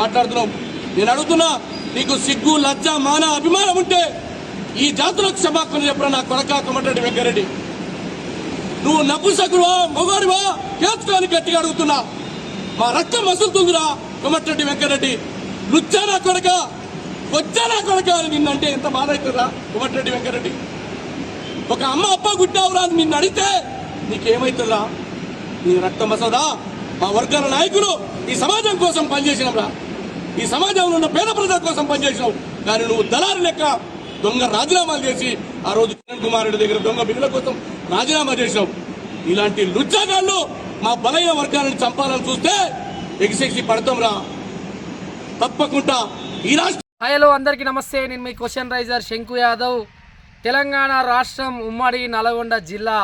మాట్లాడుతున్నావు. నేను అడుగుతున్నా నీకు సిగ్గు లజ్జ మాన అభిమానం ఉంటే ఈ జాతులకు క్షమాపణ చెప్పరా నా కొడక కొమటిరెడ్డి వెంకరెడ్డి? నువ్వు నపుసకుడువా మొగాడివా కేసుకొని గట్టిగా అడుగుతున్నా. మా రక్తం మసులుతుందిరా కొమటరెడ్డి వెంకరెడ్డి. లుచ్చానా కొడక వచ్చానా కొడక నిన్నంటే ఎంత బాధ అవుతుందా కొమటిరెడ్డి వెంకరెడ్డి? ఒక అమ్మ అప్ప గుట్టావురా అని నిన్ను అడిగితే నీకేమైతుందా నీ రక్తం మసదా మా వర్గాల నాయకులు ఈ సమాజం కోసం పనిచేసినవరా ఈ సమాజంలో ఉన్న పేద ప్రజల కోసం పనిచేసినావు. కానీ నువ్వు దళారు లెక్క దొంగ రాజీనామాలు చేసి ఆ రోజు కిరణ్ కుమార్ రెడ్డి దగ్గర దొంగ బిల్లుల కోసం రాజీనామా చేసినావు. ఇలాంటి లుచ్చాగాళ్ళు మా బలైన వర్గాలను చంపాలని చూస్తే ఎగిసెక్సి పడతాం రా. తప్పకుండా ఈ రాష్ట్ర హలో అందరికీ నమస్తే. నేను మీ క్వశ్చన్ రైజర్ శంకు యాదవ్. తెలంగాణ రాష్ట్రం ఉమ్మడి నల్గొండ జిల్లా.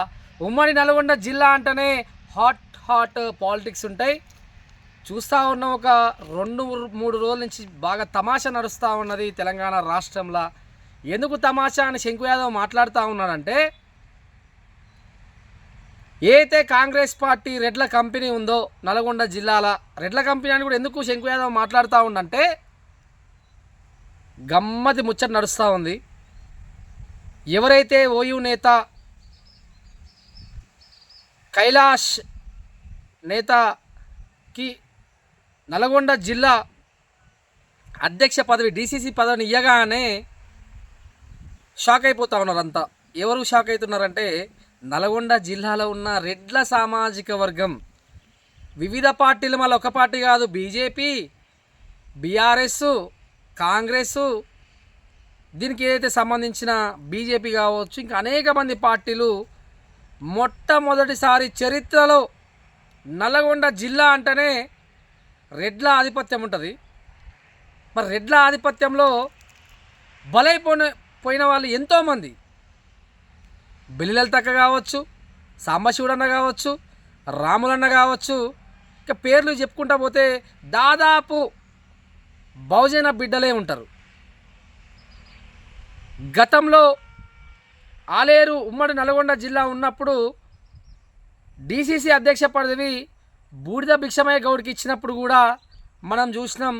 ఉమ్మడి నల్గొండ జిల్లా అంటేనే హాట్ హాట్ పాలిటిక్స్ ఉంటాయి. చూస్తూ ఉన్న ఒక రెండు మూడు రోజుల నుంచి బాగా తమాషా నడుస్తూ ఉన్నది తెలంగాణ రాష్ట్రంలో. ఎందుకు తమాషా అని శంకు యాదవ్ మాట్లాడుతూ ఉన్నాడంటే ఏదైతే కాంగ్రెస్ పార్టీ రెడ్ల కంపెనీ ఉందో నల్గొండ జిల్లాల రెడ్ల కంపెనీ అని కూడా ఎందుకు శంకు యాదవ్ మాట్లాడుతూ ఉండంటే గమ్మతి ముచ్చట నడుస్తూ ఉంది. ఎవరైతే ఓయూ నేత కైలాష్ నేతకి నల్గొండ జిల్లా అధ్యక్ష పదవి డీసీసీ పదవిని ఇయ్యగానే షాక్ అయిపోతా ఉన్నారు అంతా ఎవరు షాక్ అవుతున్నారంటే నల్గొండ జిల్లాలో ఉన్న రెడ్ల సామాజిక వర్గం. వివిధ పార్టీలు మళ్ళీ ఒక పార్టీ కాదు బీజేపీ బీఆర్ఎస్ కాంగ్రెస్. దీనికి ఏదైతే సంబంధించిన బీజేపీ కావచ్చు ఇంకా అనేక మంది పార్టీలు మొట్టమొదటిసారి చరిత్రలో నల్గొండ జిల్లా అంటేనే రెడ్ల ఆధిపత్యం ఉంటుంది. మరి రెడ్ల ఆధిపత్యంలో బలైపోయిన పోయిన వాళ్ళు ఎంతోమంది. బెల్లిలతక్క కావచ్చు సాంబశివుడన్న కావచ్చు రాములన్న కావచ్చు ఇక పేర్లు చెప్పుకుంటా పోతే దాదాపు బహుజన బిడ్డలే ఉంటారు. గతంలో ఆలేరు ఉమ్మడి నల్గొండ జిల్లా ఉన్నప్పుడు డీసీసీ అధ్యక్ష పదవి బూడిద భిక్షమయ్య గౌడ్కి ఇచ్చినప్పుడు కూడా మనం చూసినాం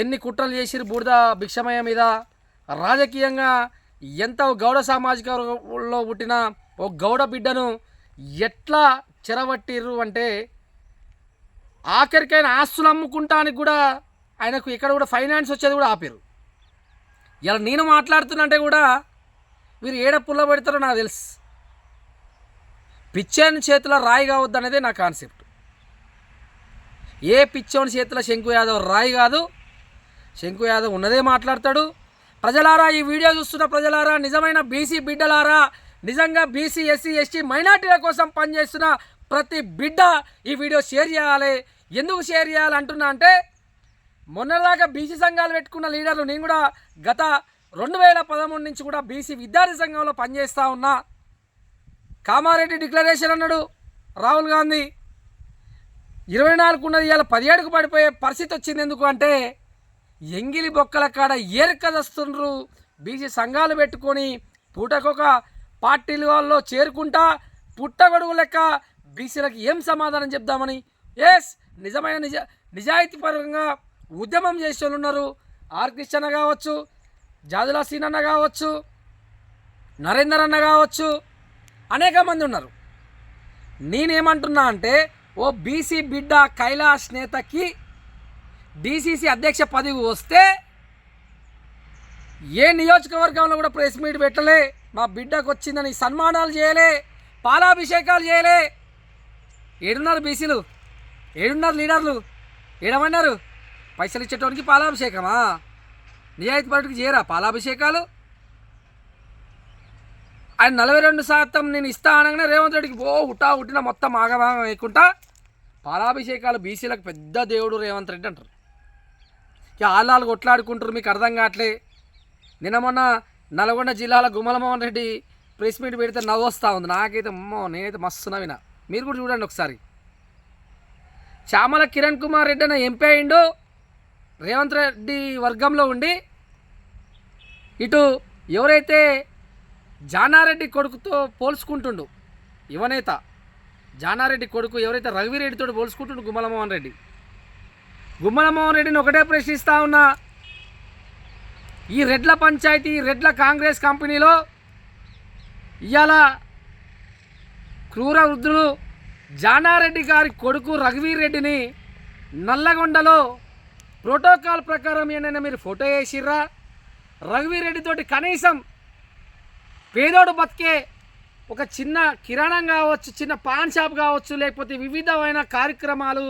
ఎన్ని కుట్రలు చేసిరు బూడిద భిక్షమయ్య మీద. రాజకీయంగా ఎంత గౌడ సామాజిక వర్గంలో పుట్టిన ఓ గౌడ బిడ్డను ఎట్లా చెరబట్టిర్రు అంటే ఆఖరికైన ఆస్తులు అమ్ముకుంటానికి కూడా ఆయనకు ఇక్కడ కూడా ఫైనాన్స్ వచ్చేది కూడా ఆపారు ఇలా నేను మాట్లాడుతున్నంటే కూడా వీరు ఏడ పుల్ల పెడతారో నాకు తెలుసు. పిచ్చోని చేతిలో రాయి కావద్దు అనేది నా కాన్సెప్ట్. ఏ పిచ్చోని చేతిలో శంకు యాదవ్ రాయి కాదు? శంకు యాదవ్ ఉన్నదే మాట్లాడతాడు. ప్రజలారా ఈ వీడియో చూస్తున్న ప్రజలారా నిజమైన బీసీ బిడ్డలారా నిజంగా బీసీ ఎస్సీ ఎస్టీ మైనార్టీల కోసం పనిచేస్తున్న ప్రతి బిడ్డ ఈ వీడియో షేర్ చేయాలి. ఎందుకు షేర్ చేయాలి అంటున్నా అంటే మొన్నదాకా బీసీ సంఘాలు పెట్టుకున్న లీడర్లు నేను కూడా గత రెండు వేల పదమూడు నుంచి కూడా బీసీ విద్యార్థి సంఘంలో పనిచేస్తూ ఉన్నా. కామారెడ్డి డిక్లరేషన్ అన్నాడు రాహుల్ గాంధీ. ఇరవై నాలుగు ఉన్నది ఇవాళ పదిహేడుకు పడిపోయే పరిస్థితి వచ్చింది ఎందుకు అంటే ఎంగిలి బొక్కల కాడ ఏరకదస్తుండ్రు. బీసీ సంఘాలు పెట్టుకొని పూటకొక పార్టీలలో చేరుకుంటా పుట్టగొడుగు లెక్క బీసీలకు ఏం సమాధానం చెప్దామని. ఎస్ నిజమైన నిజ నిజాయితీపరంగా ఉద్యమం చేసే వాళ్ళు ఉన్నారు. ఆర్ కృష్ణ కావచ్చు జాదులా సీన్ అన్న కావచ్చు నరేందర్ అన్న కావచ్చు అనేక మంది ఉన్నారు. నేనేమంటున్నా అంటే ఓ బీసీ బిడ్డ కైలాష్ నేతకి డీసీసీ అధ్యక్ష పదవి వస్తే ఏ నియోజకవర్గంలో కూడా ప్రెస్ మీట్ పెట్టలే మా బిడ్డకు వచ్చిందని సన్మానాలు చేయలే పాలాభిషేకాలు చేయలే. ఏడున్నారు బీసీలు ఏడున్నారు లీడర్లు ఏడమన్నారు? పైసలు ఇచ్చేటోనికి పాలాభిషేకమా? నిజాయితీ పరుడికి చేయరా పాలాభిషేకాలు? ఆయన నలభై రెండు శాతం నేను ఇస్తా అనగానే రేవంత్ రెడ్డికి ఓ హుటా ఉట్టిన మొత్తం ఆగమాగం వేయకుండా పాలాభిషేకాలు బీసీలకు పెద్ద దేవుడు రేవంత్ రెడ్డి అంటారు. ఇక ఆళ్ళాలు కొట్లాడుకుంటారు మీకు అర్థం కావట్లే. నిన్న మొన్న నల్గొండ జిల్లాల గుమ్మలమోహన్ రెడ్డి ప్రెస్ మీట్ పెడితే నవ్వొస్తూ ఉంది. నాకైతే అమ్మో నేనైతే మస్తు నవ్విన. మీరు కూడా చూడండి ఒకసారి. చామల కిరణ్ కుమార్ రెడ్డి అన్న ఎంపీ అయిండు రేవంత్ రెడ్డి వర్గంలో ఉండి ఇటు ఎవరైతే జానారెడ్డి కొడుకుతో పోల్చుకుంటుండు యువనేత జానారెడ్డి కొడుకు ఎవరైతే రఘువీరెడ్డితో పోల్చుకుంటుండు గుమ్మలమోహన్ రెడ్డి. గుమ్మలమోహన్ రెడ్డిని ఒకటే ప్రశ్నిస్తా ఉన్నా. ఈ రెడ్ల పంచాయతీ రెడ్ల కాంగ్రెస్ కంపెనీలో ఇవాళ క్రూర వృద్ధుడు జానారెడ్డి గారి కొడుకు రఘువీర్ రెడ్డిని నల్లగొండలో ప్రోటోకాల్ ప్రకారం ఏమైనా మీరు ఫోటో వేసిర్రా? రఘువీర్ రెడ్డితోటి కనీసం పేదోడు బతికే ఒక చిన్న కిరాణం కావచ్చు చిన్న పాన్ షాప్ కావచ్చు లేకపోతే వివిధమైన కార్యక్రమాలు.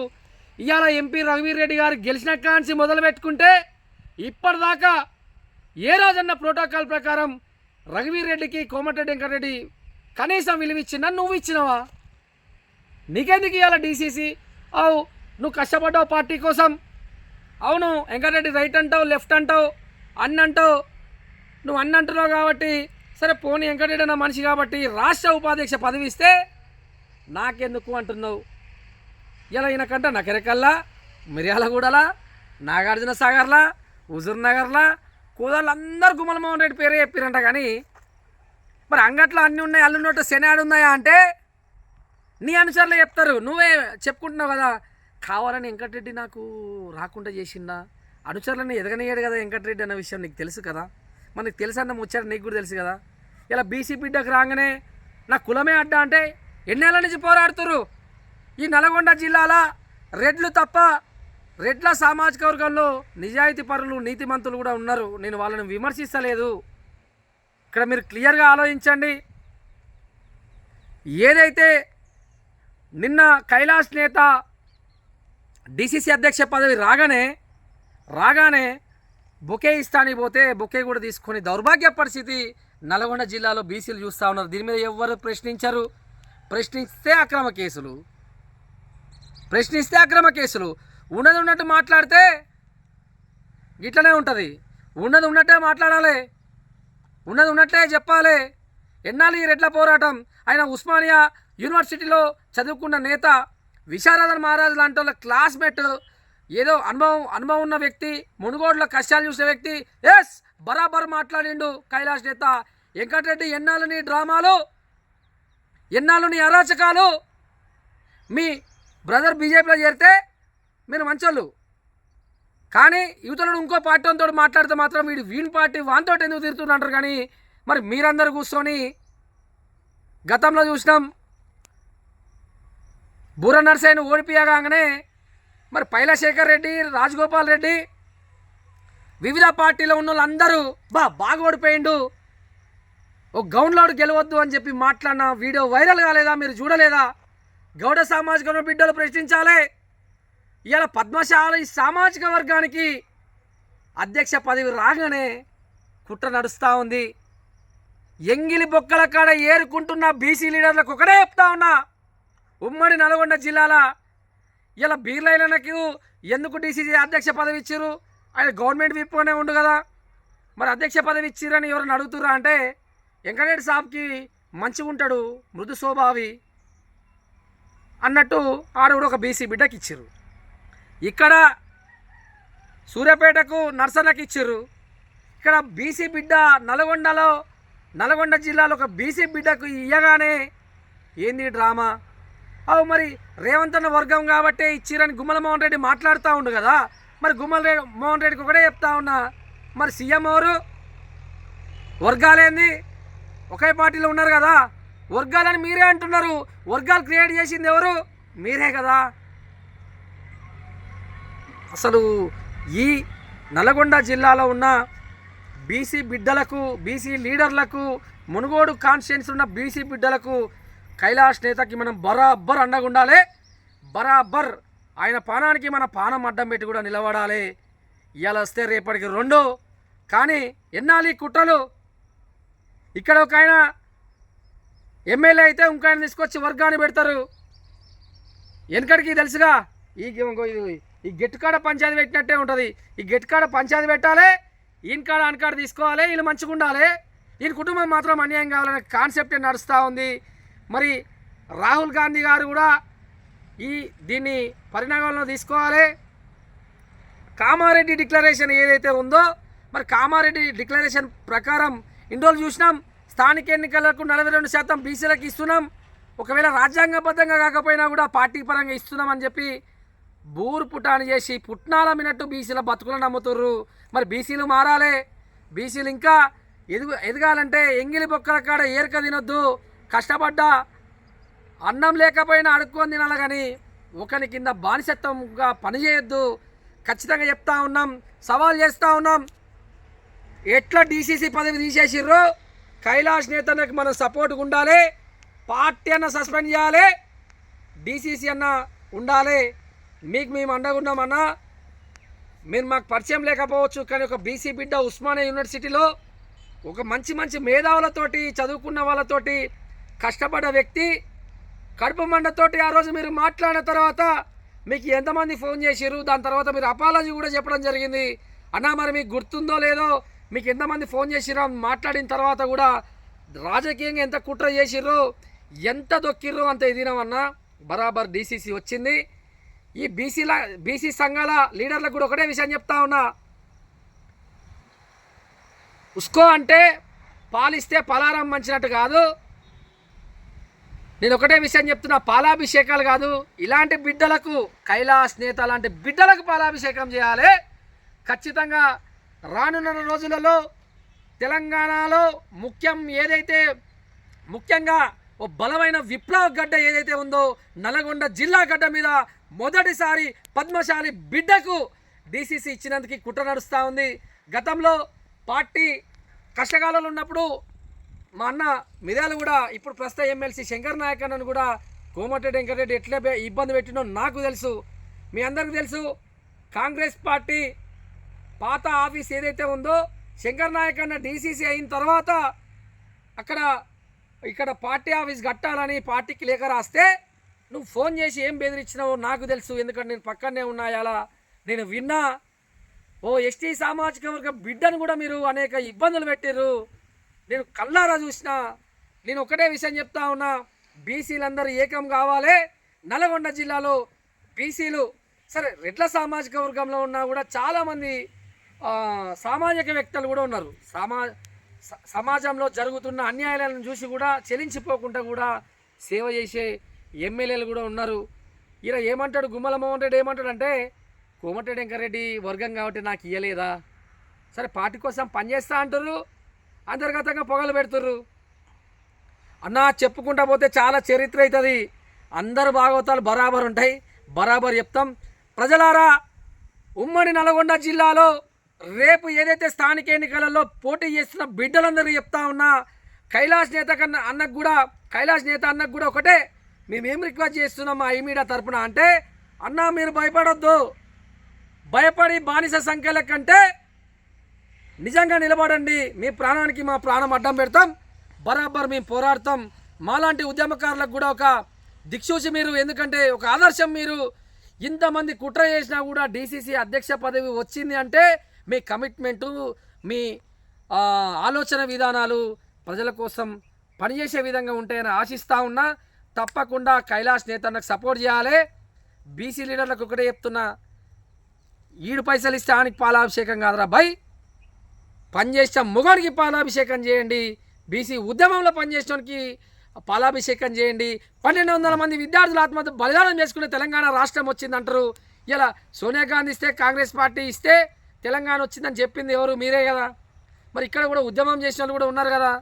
ఇవాళ ఎంపీ రఘువీర్ రెడ్డి గారు గెలిచిన కాన్సి మొదలు పెట్టుకుంటే ఇప్పటిదాకా ఏ రోజన్న ప్రోటోకాల్ ప్రకారం రఘువీర్ రెడ్డికి కోమటిరెడ్డి వెంకటరెడ్డి కనీసం విలువ ఇచ్చినా నువ్వు ఇచ్చినావా? నీకెందుకు ఇవాళ డీసీసీ? అవు నువ్వు కష్టపడ్డావు పార్టీ కోసం. అవును వెంకటరెడ్డి రైట్ అంటావు లెఫ్ట్ అంటావు అన్నంటావు. నువ్వు అన్నంటున్నావు కాబట్టి సరే పోనీ వెంకటరెడ్డి అన్న మనిషి కాబట్టి రాష్ట్ర ఉపాధ్యక్ష పదవి ఇస్తే నాకెందుకు అంటున్నావు? ఇలా ఈయనకంట నకరికల్లా మిర్యాలగూడలా నాగార్జున సాగర్లా హుజూర్ నగర్లా కూదళ్ళు అందరు గుమ్మలమోహన్ రెడ్డి పేరే చెప్పారంట కానీ మరి అంగట్లో అన్నీ ఉన్నాయి అల్లున్నట్టు శనాడు ఉన్నాయా అంటే నీ అనుచరులు చెప్తారు. నువ్వే చెప్పుకుంటున్నావు కదా. కావాలని వెంకటరెడ్డి నాకు రాకుండా చేసిందా అనుచరులని ఎదగనేయడు కదా వెంకటరెడ్డి అన్న విషయం నీకు తెలుసు కదా? మనకు తెలుసు అన్న ముచ్చారు నీకు కూడా తెలుసు కదా? ఇలా బీసీ బిడ్డకు రాగానే నా కులమే అడ్డ అంటే ఎన్నేళ్ళ నుంచి పోరాడుతురు ఈ నల్గొండ జిల్లాల రెడ్లు తప్ప రెడ్ల సామాజిక వర్గంలో నిజాయితీ పరులు నీతిమంతులు కూడా ఉన్నారు. నేను వాళ్ళని విమర్శిస్తలేదు. ఇక్కడ మీరు క్లియర్గా ఆలోచించండి. ఏదైతే నిన్న కైలాష్ నేత డిసిసి అధ్యక్ష పదవి రాగానే రాగానే బొకే ఇస్తానికి పోతే బొకే కూడా తీసుకొని దౌర్భాగ్య పరిస్థితి నల్గొండ జిల్లాలో బీసీలు చూస్తూ ఉన్నారు. దీని మీద ఎవరు ప్రశ్నించరు. ప్రశ్నిస్తే అక్రమ కేసులు. ప్రశ్నిస్తే అక్రమ కేసులు. ఉన్నది ఉన్నట్టు మాట్లాడితే ఇట్లనే ఉంటుంది. ఉన్నది ఉన్నట్టే మాట్లాడాలి. ఉన్నది ఉన్నట్టే చెప్పాలి. ఎన్నాళ్ళు ఈ రెడ్ల పోరాటం? ఆయన ఉస్మానియా యూనివర్సిటీలో చదువుకున్న నేత విశారదన్ మహారాజ్ లాంటి వాళ్ళ క్లాస్మేట్ ఏదో అనుభవం అనుభవం ఉన్న వ్యక్తి మునుగోడులో కష్టాలు చూసిన వ్యక్తి. ఎస్ బరాబర్ మాట్లాడిండు కైలాష్ నేత. వెంకటరెడ్డి ఎన్నాళ్ళు డ్రామాలు? ఎన్నాళ్ళు అరాచకాలు? మీ బ్రదర్ బీజేపీలో చేరితే మీరు మంచోళ్ళు. కానీ యువతలను ఇంకో పార్టీతో మాట్లాడితే మాత్రం వీడు వీని పార్టీ వాంతో ఎందుకు తిరుగుతుంటారు కానీ మరి మీరందరూ కూర్చొని గతంలో చూసినాం. బూర నర్సయ్యను ఓడిపియగానే మరి పైలశేఖర్ రెడ్డి రాజగోపాల్ రెడ్డి వివిధ పార్టీలో ఉన్న వాళ్ళందరూ బా బాగా ఓడిపోయిండు ఓ గౌన్లోడు గెలవద్దు అని చెప్పి మాట్లాడిన వీడియో వైరల్ కాలేదా మీరు చూడలేదా? గౌడ సామాజిక వర్గం బిడ్డలు ప్రశ్నించాలి. ఇవాళ పద్మశాలి సామాజిక వర్గానికి అధ్యక్ష పదవి రాగానే కుట్ర నడుస్తూ ఉంది. ఎంగిలి బొక్కల కాడ ఏరుకుంటున్న బీసీ లీడర్లకు ఒకటే చెప్తా ఉన్నా. ఉమ్మడి నల్గొండ జిల్లాల ఇలా బీర్లైనకు ఎందుకు డీసీసీ అధ్యక్ష పదవి ఇచ్చారు ఆయన గవర్నమెంట్ విప్పునే ఉండు కదా. మరి అధ్యక్ష పదవి ఇచ్చిరని ఎవరైనా అడుగుతురా అంటే వెంకటరెడ్డి సాబ్కి మంచిగా ఉంటాడు మృదు స్వభావి అన్నట్టు ఆడ కూడా ఒక బీసీ బిడ్డకి ఇచ్చారు ఇక్కడ సూర్యాపేటకు నర్సన్నకి ఇచ్చారు ఇక్కడ బీసీ బిడ్డ నల్గొండలో నల్గొండ జిల్లాలో ఒక బీసీ బిడ్డకు ఇయ్యగానే ఏంది డ్రామా? అవు మరి రేవంత్ అన్న వర్గం కాబట్టే ఇచ్చిరని గుమ్మల మోహన్ రెడ్డి మాట్లాడుతూ ఉండు కదా. మరి గుమ్మల రెడ్డి మోహన్ రెడ్డికి ఒకటే చెప్తా ఉన్నా. మరి సీఎం ఎవరు? వర్గాలేంది? ఒకే పార్టీలో ఉన్నారు కదా. వర్గాలని మీరే అంటున్నారు. వర్గాలు క్రియేట్ చేసింది ఎవరు? మీరే కదా. అసలు ఈ నల్గొండ జిల్లాలో ఉన్న బీసీ బిడ్డలకు బీసీ లీడర్లకు మునుగోడు కాన్స్టిట్యున్స్ ఉన్న బీసీ బిడ్డలకు కైలాష్ నేతకి మనం బరాబర్ అండగా ఉండాలి. బరాబర్. ఆయన పానానికి మన పానం అడ్డం పెట్టి కూడా నిలబడాలి. ఇవాళ వస్తే రేపటికి రెండు. కానీ ఎన్నాలి కుట్రలు? ఇక్కడ ఒక ఆయన ఎమ్మెల్యే అయితే ఇంకో ఆయన తీసుకొచ్చి వర్గాన్ని పెడతారు. వెనకడికి తెలుసుగా ఈ ఈ గెట్టుకాడ పంచాయతీ పెట్టినట్టే ఉంటుంది. ఈ గెట్టుకాడ పంచాయతీ పెట్టాలి ఈయనకాడ అనకాడ తీసుకోవాలి వీళ్ళు మంచిగా ఉండాలి. ఈయన కుటుంబం మాత్రం అన్యాయం కావాలనే కాన్సెప్ట్ నడుస్తూ ఉంది. మరి రాహుల్ గాంధీ గారు కూడా ఈ దీన్ని పరిణామంలో తీసుకోవాలి. కామారెడ్డి డిక్లరేషన్ ఏదైతే ఉందో మరి కామారెడ్డి డిక్లరేషన్ ప్రకారం ఇన్ని రోజులు చూసినాం. స్థానిక ఎన్నికలకు నలభై రెండు శాతం బీసీలకు ఇస్తున్నాం. ఒకవేళ రాజ్యాంగబద్ధంగా కాకపోయినా కూడా పార్టీ పరంగా ఇస్తున్నామని చెప్పి బూరు పుటాని చేసి పుట్నాల మినట్టు బీసీల బతుకులను నమ్ముతుర్రు. మరి బీసీలు మారాలే. బీసీలు ఇంకా ఎదుగు ఎదగాలంటే ఎంగిలి బొక్కల కాడ ఏరక తినొద్దు. కష్టపడ్డా అన్నం లేకపోయినా అడుక్కొని తినాలి కానీ ఒకరి కింద బానిసత్వంగా పనిచేయొద్దు. ఖచ్చితంగా చెప్తా ఉన్నాం సవాల్ చేస్తూ ఉన్నాం. ఎట్లా డీసీసీ పదవి తీసేసిర్రో? కైలాష్ నేతలకు మనం సపోర్ట్గా ఉండాలి పార్టీ అన్న సస్పెండ్ చేయాలి డీసీసీ అన్న ఉండాలి. మీకు మేము అండగున్నామన్నా మీరు మాకు పరిచయం లేకపోవచ్చు కానీ ఒక బీసీ బిడ్డ ఉస్మానియా యూనివర్సిటీలో ఒక మంచి మంచి మేధావులతోటి చదువుకున్న వాళ్ళతోటి కష్టపడ్డ వ్యక్తి కడుపు మండతోటి ఆ రోజు మీరు మాట్లాడిన తర్వాత మీకు ఎంతమంది ఫోన్ చేసిర్రు? దాని తర్వాత మీరు అపాలజీ కూడా చెప్పడం జరిగింది. అన్నా మరి మీకు గుర్తుందో లేదో మీకు ఎంతమంది ఫోన్ చేసిరో మాట్లాడిన తర్వాత కూడా రాజకీయంగా ఎంత కుట్ర చేసిర్రు? ఎంత దొక్కిర్రు అంత ఇదినమన్నా బరాబర్ డీసీసీ వచ్చింది. ఈ బీసీల బీసీ సంఘాల లీడర్లకు కూడా ఒకటే విషయం చెప్తా ఉన్నా. ఉస్కో అంటే పాలిస్తే పలారం మంచినట్టు కాదు. నేను ఒకటే విషయం చెప్తున్నా పాలాభిషేకాలు కాదు. ఇలాంటి బిడ్డలకు కైలాస్ నేత లాంటి బిడ్డలకు పాలాభిషేకం చేయాలి. ఖచ్చితంగా రానున్న రోజులలో తెలంగాణలో ముఖ్యం ఏదైతే ముఖ్యంగా ఓ బలమైన విప్లవ గడ్డ ఏదైతే ఉందో నల్గొండ జిల్లా గడ్డ మీద మొదటిసారి పద్మశాలి బిడ్డకు డీసీసీ ఇచ్చినందుకు కుట్ర నడుస్తూ ఉంది. గతంలో పార్టీ కష్టకాలంలో ఉన్నప్పుడు మా అన్న మిదాలు కూడా ఇప్పుడు ప్రస్తుత ఎమ్మెల్సీ శంకర్ నాయక్ అన్నను కూడా కోమటిరెడ్డి వెంకటరెడ్డి ఎట్లా ఇబ్బంది పెట్టినో నాకు తెలుసు. మీ అందరికీ తెలుసు. కాంగ్రెస్ పార్టీ పాత ఆఫీస్ ఏదైతే ఉందో శంకర్ నాయక్ అన్న డీసీసీ అయిన తర్వాత అక్కడ ఇక్కడ పార్టీ ఆఫీస్ కట్టాలని పార్టీకి లేఖ రాస్తే నువ్వు ఫోన్ చేసి ఏం బెదిరించినావో నాకు తెలుసు. ఎందుకంటే నేను పక్కనే ఉన్నాయాలా అలా నేను విన్నా. ఓ ఎస్టీ సామాజిక వర్గ బిడ్డను కూడా మీరు అనేక ఇబ్బందులు పెట్టారు నేను కళ్ళారా చూసిన నేను ఒకటే విషయం చెప్తా ఉన్నా బీసీలందరూ ఏకం కావాలి. నల్గొండ జిల్లాలో బీసీలు సరే రెడ్ల సామాజిక వర్గంలో ఉన్నా కూడా చాలామంది సామాజిక వ్యక్తులు కూడా ఉన్నారు. సమా స- సమాజంలో జరుగుతున్న అన్యాయాలను చూసి కూడా చెలించిపోకుండా కూడా సేవ చేసే ఎమ్మెల్యేలు కూడా ఉన్నారు. ఈయన ఏమంటాడు గుమ్మల మోహన్ రెడ్డి ఏమంటాడు అంటే కోమటిరెడ్డి వెంకరెడ్డి వర్గం కాబట్టి నాకు ఇయ్యలేదా? సరే పార్టీ కోసం పనిచేస్తా అంటారు అంతర్గతంగా పొగలు పెడుతుర్రు. అన్నా చెప్పుకుంటా పోతే చాలా చరిత్ర అవుతుంది అందరు భాగవతాలు బరాబర్ ఉంటాయి. బరాబర్ చెప్తాం. ప్రజలారా ఉమ్మడి నల్గొండ జిల్లాలో రేపు ఏదైతే స్థానిక ఎన్నికలలో పోటీ చేస్తున్న బిడ్డలందరూ చెప్తా ఉన్నా కైలాస్ నేత కన్నా అన్నకు కూడా కైలాస్ నేత అన్నకు కూడా ఒకటే. మేమేం రిక్వెస్ట్ చేస్తున్నాం మా ఈమీడియా మీడియా తరపున అంటే అన్నా మీరు భయపడొద్దు. భయపడి బానిస సంఖ్యల కంటే నిజంగా నిలబడండి. మీ ప్రాణానికి మా ప్రాణం అడ్డం పెడతాం. బరాబర్ మేము పోరాడతాం. మాలాంటి ఉద్యమకారులకు కూడా ఒక దిక్సూచి మీరు ఎందుకంటే ఒక ఆదర్శం మీరు. ఇంతమంది కుట్ర చేసినా కూడా డీసీసీ అధ్యక్ష పదవి వచ్చింది అంటే మీ కమిట్మెంటు మీ ఆలోచన విధానాలు ప్రజల కోసం పనిచేసే విధంగా ఉంటాయని ఆశిస్తూ ఉన్నా తప్పకుండా కైలాష్ నేతన్నకు సపోర్ట్ చేయాలి. బీసీ లీడర్లకు ఒకటే చెప్తున్నా ఈడు పైసలు ఇస్తే ఆనికి పాలాభిషేకం కాదురా బై పనిచేసిన మొగానికి పాలాభిషేకం చేయండి. బీసీ ఉద్యమంలో పనిచేసడానికి పాలాభిషేకం చేయండి. పన్నెండు వందల మంది విద్యార్థులు ఆత్మహత్య బలిదానం చేసుకునే తెలంగాణ రాష్ట్రం వచ్చిందంటారు. ఇలా సోనియా గాంధీ ఇస్తే కాంగ్రెస్ పార్టీ ఇస్తే తెలంగాణ వచ్చిందని చెప్పింది ఎవరు? మీరే కదా. మరి ఇక్కడ కూడా ఉద్యమం చేసిన వాళ్ళు కూడా ఉన్నారు కదా.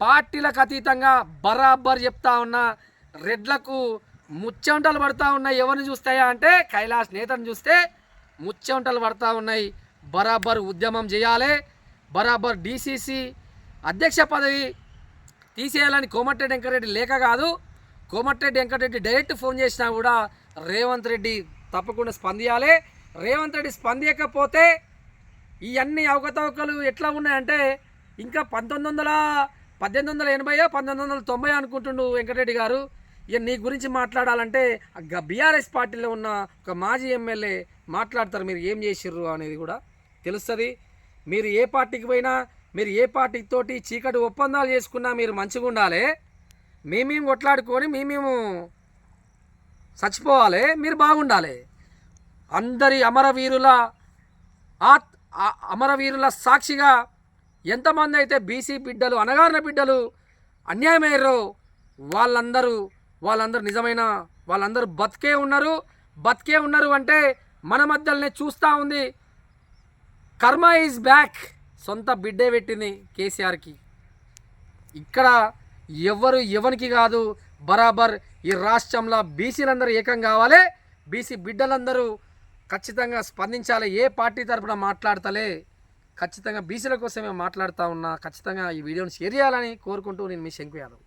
పార్టీలకు అతీతంగా బరాబర్ చెప్తా ఉన్న రెడ్లకు ముచ్చెంటలు పడతా ఉన్నాయి ఎవరిని చూస్తాయా అంటే కైలాస్ నేతను చూస్తే ముచ్చెంటలు పడతా ఉన్నాయి. బరాబర్ ఉద్యమం చేయాలి. బరాబర్ డీసీసీ అధ్యక్ష పదవి తీసేయాలని కోమటిరెడ్డి వెంకరెడ్డి లేఖ కాదు. కోమటిరెడ్డి వెంకటరెడ్డి డైరెక్ట్ ఫోన్ చేసినా కూడా రేవంత్ రెడ్డి తప్పకుండా స్పందించాలి రేవంత్ రెడ్డి స్పందించకపోతే ఈ అన్ని అవకతవకలు ఎట్లా ఉన్నాయంటే ఇంకా పంతొమ్మిది వందల పద్దెనిమిది వందల ఎనభైయో పంతొమ్మిది వందల తొంభై అనుకుంటుండు వెంకటరెడ్డి గారు. ఇక నీ గురించి మాట్లాడాలంటే బీఆర్ఎస్ పార్టీలో ఉన్న ఒక మాజీ ఎమ్మెల్యే మాట్లాడతారు మీరు ఏం చేసిర్రు అనేది కూడా తెలుస్తుంది. మీరు ఏ పార్టీకి పోయినా మీరు ఏ పార్టీతోటి చీకటి ఒప్పందాలు చేసుకున్నా మీరు మంచిగా ఉండాలి. మేమేం కొట్లాడుకొని మేమేము చచ్చిపోవాలి మీరు బాగుండాలి. అందరి అమరవీరుల ఆత్ అమరవీరుల సాక్షిగా ఎంతమంది అయితే బీసీ బిడ్డలు అనగారిన బిడ్డలు అన్యాయమయ్యారో వాళ్ళందరూ వాళ్ళందరూ నిజమైన వాళ్ళందరూ బతికే ఉన్నారు. బతికే ఉన్నారు అంటే మన మధ్యలోనే చూస్తూ ఉంది. కర్మ ఈజ్ బ్యాక్ సొంత బిడ్డే పెట్టింది కేసీఆర్కి. ఇక్కడ ఎవరు ఎవరికి కాదు బరాబర్ ఈ రాష్ట్రంలో బీసీలందరూ ఏకం కావాలి బీసీ బిడ్డలందరూ ఖచ్చితంగా స్పందించాలి ఏ పార్టీ తరపున మాట్లాడతలే ఖచ్చితంగా బీసీల కోసమే మాట్లాడుతూ ఉన్నా ఖచ్చితంగా ఈ వీడియోని షేర్ చేయాలని కోరుకుంటూ నేను మీ శంకు యాదవ్.